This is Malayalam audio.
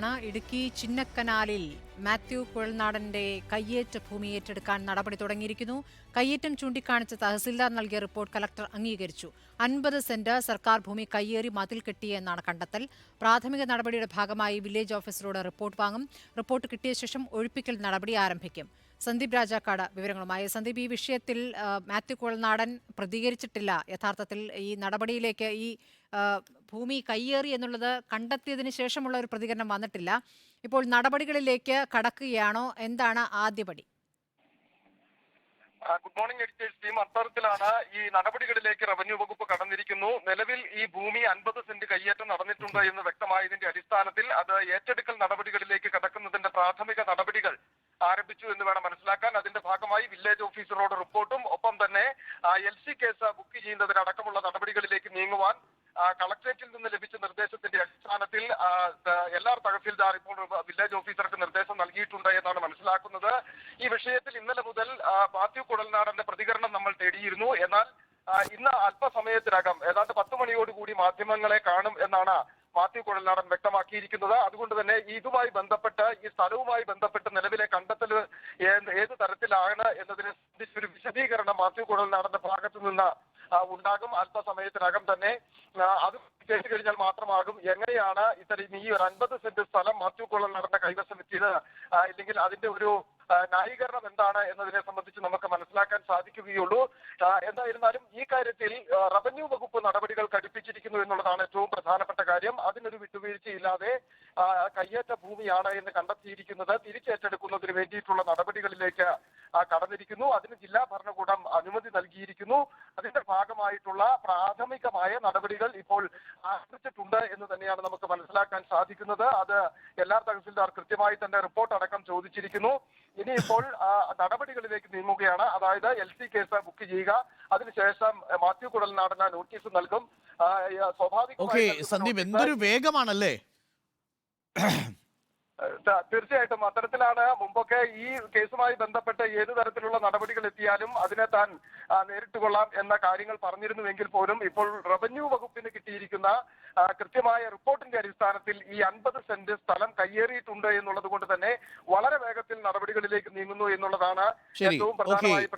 തുടരുകയാണ് ഇടുക്കി ചിന്നക്കനാലിൽ മാത്യു കുഴൽനാടന്റെ കയ്യേറ്റ ഭൂമി ഏറ്റെടുക്കാൻ നടപടി തുടങ്ങിയിരിക്കുന്നു. കയ്യേറ്റം ചൂണ്ടിക്കാണിച്ച തഹസിൽദാർ നൽകിയ റിപ്പോർട്ട് കലക്ടർ അംഗീകരിച്ചു. അൻപത് സെന്റ് സർക്കാർ ഭൂമി കയ്യേറി മതിൽ കെട്ടിയെന്നാണ് കണ്ടെത്തൽ. പ്രാഥമിക നടപടിയുടെ ഭാഗമായി വില്ലേജ് ഓഫീസറോട് റിപ്പോർട്ട് വാങ്ങും. റിപ്പോർട്ട് കിട്ടിയ ശേഷം ഒഴിപ്പിക്കൽ നടപടി ആരംഭിക്കും. സന്ദീപ് രാജാക്കാട് വിവരങ്ങളുമായി. സന്ദീപ് ഈ വിഷയത്തിൽ മാത്യു കുഴൽനാടൻ പ്രതികരിച്ചിട്ടില്ല. യഥാർത്ഥത്തിൽ ഈ നടപടിയിലേക്ക് ഈ ഭൂമി കയ്യേറി എന്നുള്ളത് കണ്ടെത്തിയതിന് ശേഷമുള്ള ഒരു പ്രതികരണം വന്നിട്ടില്ല. ഇപ്പോൾ നടപടികളിലേക്ക് കടക്കുകയാണോ? എന്താണ് ആദ്യപടി ആ, ഗുഡ് മോർണിംഗ് എഡിറ്റേഴ്സ് ടീം. അത്തരത്തിലാണ് ഈ നടപടികളിലേക്ക് റവന്യൂ വകുപ്പ് കടന്നിരിക്കുന്നു. നിലവിൽ ഈ ഭൂമി അൻപത് സെന്റ് കയ്യേറ്റം നടന്നിട്ടുണ്ട് എന്ന് വ്യക്തമായതിന്റെ അടിസ്ഥാനത്തിൽ അത് ഏറ്റെടുക്കൽ നടപടികളിലേക്ക് കടക്കുന്നതിന്റെ പ്രാഥമിക നടപടികൾ ആരംഭിച്ചു എന്ന് വേണം മനസ്സിലാക്കാൻ. അതിന്റെ ഭാഗമായി വില്ലേജ് ഓഫീസറോട് റിപ്പോർട്ടും ഒപ്പം തന്നെ എൽ സി കേസ് ബുക്ക് ചെയ്യുന്നതിനടക്കമുള്ള നടപടികളിലേക്ക് നീങ്ങുവാൻ കളക്ടറേറ്റിൽ നിന്ന് ലഭിച്ച നിർദ്ദേശത്തിന്റെ അടിസ്ഥാനത്തിൽ എല്ലാ തഹസിൽദാർ ഇപ്പോൾ വില്ലേജ് ഓഫീസർക്ക് നിർദ്ദേശം നൽകിയിട്ടുണ്ട് എന്നാണ് മനസ്സിലാക്കുന്നത്. ഈ വിഷയത്തിൽ ഇന്നലെ മുതൽ മാത്യു കുഴൽനാടന്റെ പ്രതികരണം നമ്മൾ തേടിയിരുന്നു. എന്നാൽ ഇന്ന് അല്പസമയത്തിനകം ഏതാണ്ട് പത്ത് മണിയോടുകൂടി മാധ്യമങ്ങളെ കാണും എന്നാണ് മാത്യു കുഴൽനാടൻ വ്യക്തമാക്കിയിരിക്കുന്നത്. അതുകൊണ്ട് തന്നെ ഇതുമായി ബന്ധപ്പെട്ട് ഈ സ്ഥലവുമായി ബന്ധപ്പെട്ട് നിലവിലെ കണ്ടെത്തൽ ഏത് തരത്തിലാണ് എന്നതിനെ സംബന്ധിച്ചൊരു വിശദീകരണം മാത്യു കുഴൽനാടന്റെ ഭാഗത്തു നിന്ന് ഉണ്ടാകും. അല്പസമയത്തിനകം തന്നെ അത് കേട്ട് കഴിഞ്ഞാൽ മാത്രമാകും. എങ്ങനെയാണ് ഇത്തരം ഈ ഒരു അൻപത് സെന്റ് സ്ഥലം മാത്യു നടന്ന കൈവശം എത്തിയത് ഇല്ലെങ്കിൽ അതിന്റെ ഒരു ന്യായീകരണം എന്താണ് എന്നതിനെ സംബന്ധിച്ച് നമുക്ക് മനസ്സിലാക്കാൻ സാധിക്കുകയുള്ളൂ. എന്തായിരുന്നാലും ഈ കാര്യത്തിൽ റവന്യൂ വകുപ്പ് നടപടികൾ ഘടിപ്പിച്ചിരിക്കുന്നു എന്നുള്ളതാണ് ഏറ്റവും പ്രധാനപ്പെട്ട കാര്യം. അതിനൊരു വിട്ടുവീഴ്ചയില്ലാതെ കയ്യേറ്റ ഭൂമിയാണ് എന്ന് കണ്ടെത്തിയിരിക്കുന്നത്. തിരിച്ചേറ്റെടുക്കുന്നതിന് വേണ്ടിയിട്ടുള്ള നടപടികളിലേക്ക് കടന്നിരിക്കുന്നു. അതിന് ജില്ലാ ഭരണകൂടം അനുമതി നൽകിയിരിക്കുന്നു. അതിന്റെ ഭാഗമായിട്ടുള്ള പ്രാഥമികമായ നടപടികൾ ഇപ്പോൾ ആരംഭിച്ചിട്ടുണ്ട് എന്ന് തന്നെയാണ് നമുക്ക് മനസ്സിലാക്കാൻ സാധിക്കുന്നത്. അത് എല്ലാ തഹസിൽദാർ കൃത്യമായി തന്നെ റിപ്പോർട്ട് അടക്കം ചോദിച്ചിരിക്കുന്നു. ഇനിയിപ്പോൾ നടപടികളിലേക്ക് നീങ്ങുകയാണ്. അതായത് എൽ സി കേസ് ബുക്ക് ചെയ്യുക. അതിനുശേഷം മാത്യു കുടൽനാടന് നോട്ടീസ് നൽകും. സ്വാഭാവിക സന്ദീപ് എന്തൊരു വേഗമാണല്ലേ? തീർച്ചയായിട്ടും അത്തരത്തിലാണ് മുമ്പൊക്കെ ഈ കേസുമായി ബന്ധപ്പെട്ട് ഏത് തരത്തിലുള്ള നടപടികൾ എത്തിയാലും അതിനെ താൻ ആ, നേരിട്ട് കൊള്ളാം എന്ന കാര്യങ്ങൾ പറഞ്ഞിരുന്നുവെങ്കിൽ പോലും ഇപ്പോൾ റവന്യൂ വകുപ്പിന് കിട്ടിയിരിക്കുന്ന കൃത്യമായ റിപ്പോർട്ടിന്റെ അടിസ്ഥാനത്തിൽ ഈ അൻപത് സെന്റ് സ്ഥലം കയ്യേറിയിട്ടുണ്ട് എന്നുള്ളത് കൊണ്ട് തന്നെ വളരെ വേഗത്തിൽ നടപടികളിലേക്ക് നീങ്ങുന്നു എന്നുള്ളതാണ് ഏറ്റവും പ്രധാനമായി